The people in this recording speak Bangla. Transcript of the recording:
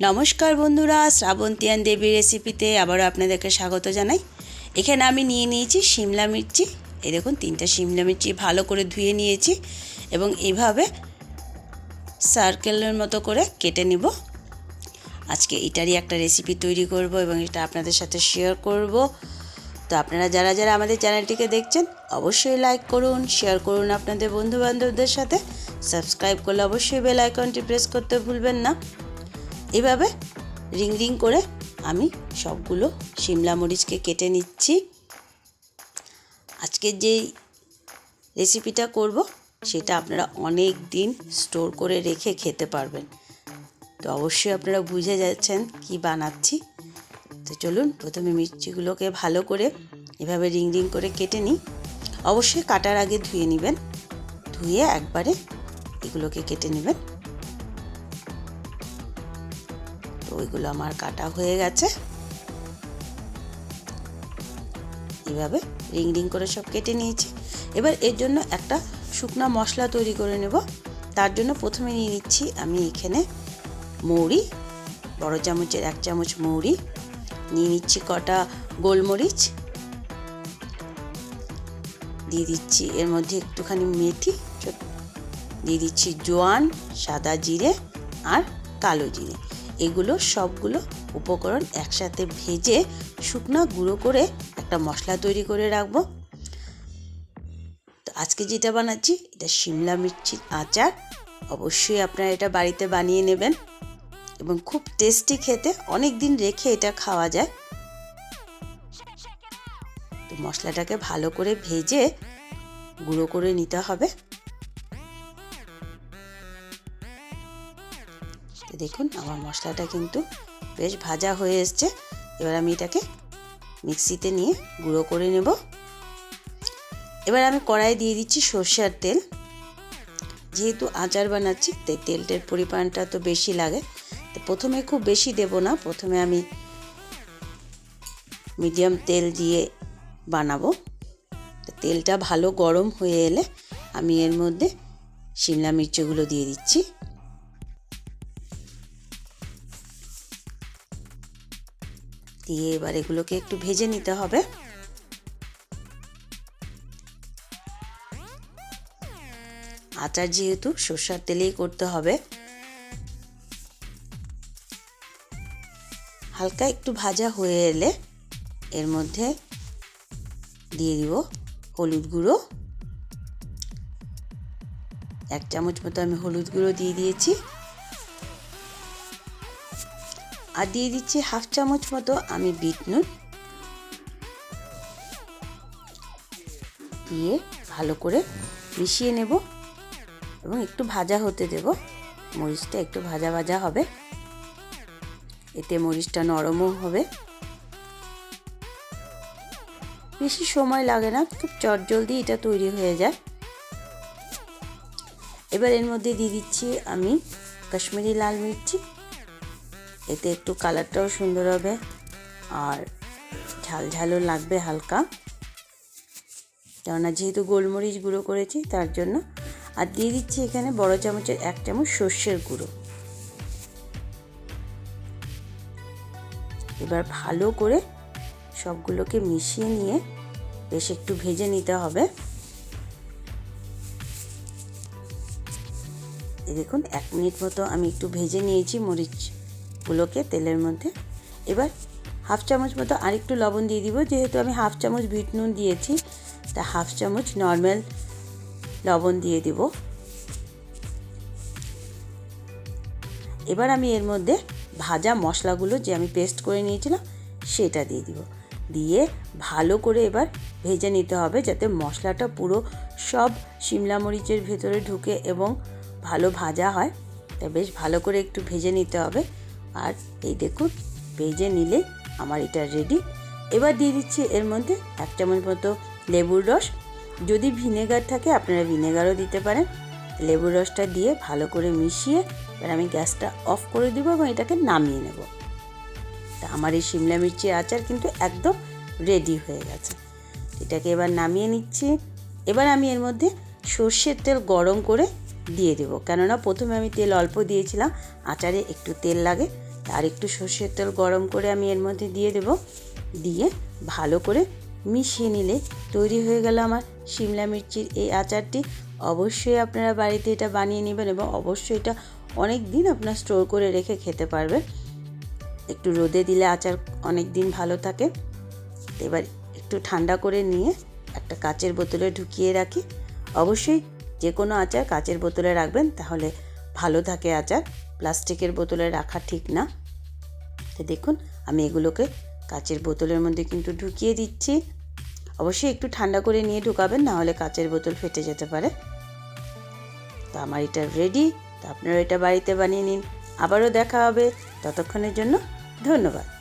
নমস্কার বন্ধুরা শ্রাবন্তিয়ান দেবী রেসিপিতে আবারও আপনাদেরকে স্বাগত জানাই। এখানে আমি নিয়ে নিয়েছি শিমলা মির্চি। এই দেখুন, তিনটা শিমলা মির্চি ভালো করে ধুয়ে নিয়েছি এবং এভাবে সার্কেলের মতো করে কেটে নিব। আজকে এটারই একটা রেসিপি তৈরি করব এবং এটা আপনাদের সাথে শেয়ার করব। তো আপনারা যারা যারা আমাদের চ্যানেলটিকে দেখছেন, অবশ্যই লাইক করুন শেয়ার করুন আপনাদের বন্ধুবান্ধবদের সাথে। সাবস্ক্রাইব করলে অবশ্যই বেল আইকনটি প্রেস করতে ভুলবেন না। এভাবে রিং রিং করে আমি সবগুলো শিমলা মরিচকে কেটে নিচ্ছি। আজকে যেই রেসিপিটা করব, সেটা আপনারা অনেক দিন স্টোর করে রেখে খেতে পারবেন। তো অবশ্যই আপনারা বুঝে যাচ্ছেন কি বানাচ্ছি। তো চলুন প্রথমে মির্চিগুলোকে ভালো করে এভাবে রিং রিং করে কেটে নিই। অবশ্যই কাটার আগে ধুয়ে নেবেন। ধুয়ে একবারে এগুলোকে কেটে নেবেন। ওইগুলো আমার কাটা হয়ে গেছে। এইভাবে রিং রিং করে সব কেটে নিয়েছি। এবার এর জন্য একটা শুকনা মশলা তৈরি করে নেব। তার জন্য প্রথমে নিয়ে নিচ্ছি আমি এখানে মৌরি, বড় চামচের এক চামচ মৌরি, নিয়ে নিচ্ছি কটা গোলমরিচ। দিয়ে দিচ্ছি এর মধ্যে একটুখানি মেথি দিয়ে দিচ্ছি জোয়ান, সাদা জিরে আর কালো জিরে। এগুলো সবগুলো উপকরণ একসাথে ভেজে শুকনো গুঁড়ো করে একটা মশলা তৈরি করে রাখব। তো আজকে যেটা বানাচ্ছি, এটা শিমলা মির্চির আচার। অবশ্যই আপনারা এটা বাড়িতে বানিয়ে নেবেন এবং খুব টেস্টি খেতে অনেক দিন রেখে এটা খাওয়া যায়। তো মশলাটাকে ভালো করে ভেজে গুঁড়ো করে নিতে হবে। দেখুন, আমার মশলাটা কিন্তু বেশ ভাজা হয়ে এসছে। এবার আমি এটাকে মিক্সিতে নিয়ে গুঁড়ো করে নেব। এবার আমি কড়াই দিয়ে দিচ্ছি সর্ষের তেল। যেহেতু আচার বানাচ্ছি, তাই তেলটার পরিমাণটা তো বেশি লাগে। তো প্রথমে খুব বেশি দেব না, প্রথমে আমি মিডিয়াম তেল দিয়ে বানাবো। তেলটা ভালো গরম হয়ে এলে আমি এর মধ্যে শিমলা মির্চগুলো দিয়ে দিচ্ছি। দিয়ে এবার এগুলোকে একটু ভেজে নিতে হবে। আচার যেহেতু, সর্ষার তেলেই করতে হবে। হালকা একটু ভাজা হয়ে এলে এর মধ্যে দিয়ে দিব হলুদ গুঁড়ো। এক চামচ মতো আমি হলুদ গুঁড়ো দিয়ে দিয়েছি। আর দিয়ে দিচ্ছি হাফ চামচ মতো আমি বিট নুন দিয়ে ভালো করে মিশিয়ে নেব এবং একটু ভাজা হতে দেব। মরিচটা একটু ভাজা ভাজা হবে। এতে মরিচটা নরমও হবে। বেশি সময় লাগে না, খুব চটজলদি এটা তৈরি হয়ে যায়। এবার এর মধ্যে দিয়ে দিচ্ছি আমি কাশ্মীরি লাল মির্চি। এতে একটু কালারটাও সুন্দর হবে। আর ঝাল ঝালও লাগবে হালকা। কেননা যেহেতু গোলমরিচ গুঁড়ো করেছি, তার জন্য। আর দিয়ে দিচ্ছি এখানে বড় চামচের এক চামচ সর্ষের গুঁড়ো। এবার ভালো করে সবগুলোকে মিশিয়ে নিয়ে বেশ একটু ভেজে নিতে হবে। দেখুন, এক মিনিট মতো আমি একটু ভেজে নিয়েছি মরিচগুলোকে তেলের মধ্যে। এবার হাফ চামচ মতো আরেকটু লবণ দিয়ে দিব। যেহেতু আমি হাফ চামচ বিট নুন দিয়েছি, তা হাফ চামচ নর্মাল লবণ দিয়ে দিব। এবার আমি এর মধ্যে ভাজা মশলাগুলো যে আমি পেস্ট করে নিয়েছিলাম, সেটা দিয়ে দিব। দিয়ে ভালো করে এবার ভেজে নিতে হবে যাতে মশলাটা পুরো সব শিমলা মরিচের ভেতরে ঢুকে এবং ভালো ভাজা হয়। তা বেশ ভালো করে একটু ভেজে নিতে হবে। আর এই দেখুন, ভেজে নিলে আমার এটা রেডি এবার দিয়ে দিচ্ছি এর মধ্যে এক চামচ মতো লেবুর রস। যদি ভিনেগার থাকে, আপনারা ভিনেগারও দিতে পারেন। লেবুর রসটা দিয়ে ভালো করে মিশিয়ে এবার আমি গ্যাসটা অফ করে দেবো এবং এটাকে নামিয়ে নেব। তা আমার এই শিমলা মির্চির আচার কিন্তু একদম রেডি হয়ে গেছে। এটাকে এবার নামিয়ে নিচ্ছি। এবার আমি এর মধ্যে সর্ষের তেল গরম করে দিয়ে দেবো। কেননা প্রথমে আমি তেল অল্প দিয়েছিলাম, আচারে একটু তেল লাগে। আর একটু সর্ষের তেল গরম করে আমি এর মধ্যে দিয়ে দেব। দিয়ে ভালো করে মিশিয়ে নিলে তৈরি হয়ে গেল আমার শিমলা মির্চির এই আচারটি। অবশ্যই আপনারা বাড়িতে এটা বানিয়ে নেবেন এবং অবশ্যই এটা অনেক দিন আপনার স্টোর করে রেখে খেতে পারবেন। একটু রোদে দিলে আচার অনেক দিন ভালো থাকে। এবার একটু ঠান্ডা করে নিয়ে একটা কাচের বোতলে ঢুকিয়ে রাখি। অবশ্যই যে কোনো আচার কাচের বোতলে রাখবেন, তাহলে ভালো থাকে আচার। প্লাস্টিকের বোতলে রাখা ঠিক না। তো দেখুন, আমি এগুলোকে কাচের বোতলের মধ্যে কিন্তু ঢুকিয়ে দিচ্ছি। অবশ্যই একটু ঠান্ডা করে নিয়ে ঢুকাবেন, না হলে কাচের বোতল ফেটে যেতে পারে। তো আমার এটা রেডি তো আপনারা এটা বাড়িতে বানিয়ে নিন। আবারও দেখা হবে। ততক্ষণের জন্য ধন্যবাদ।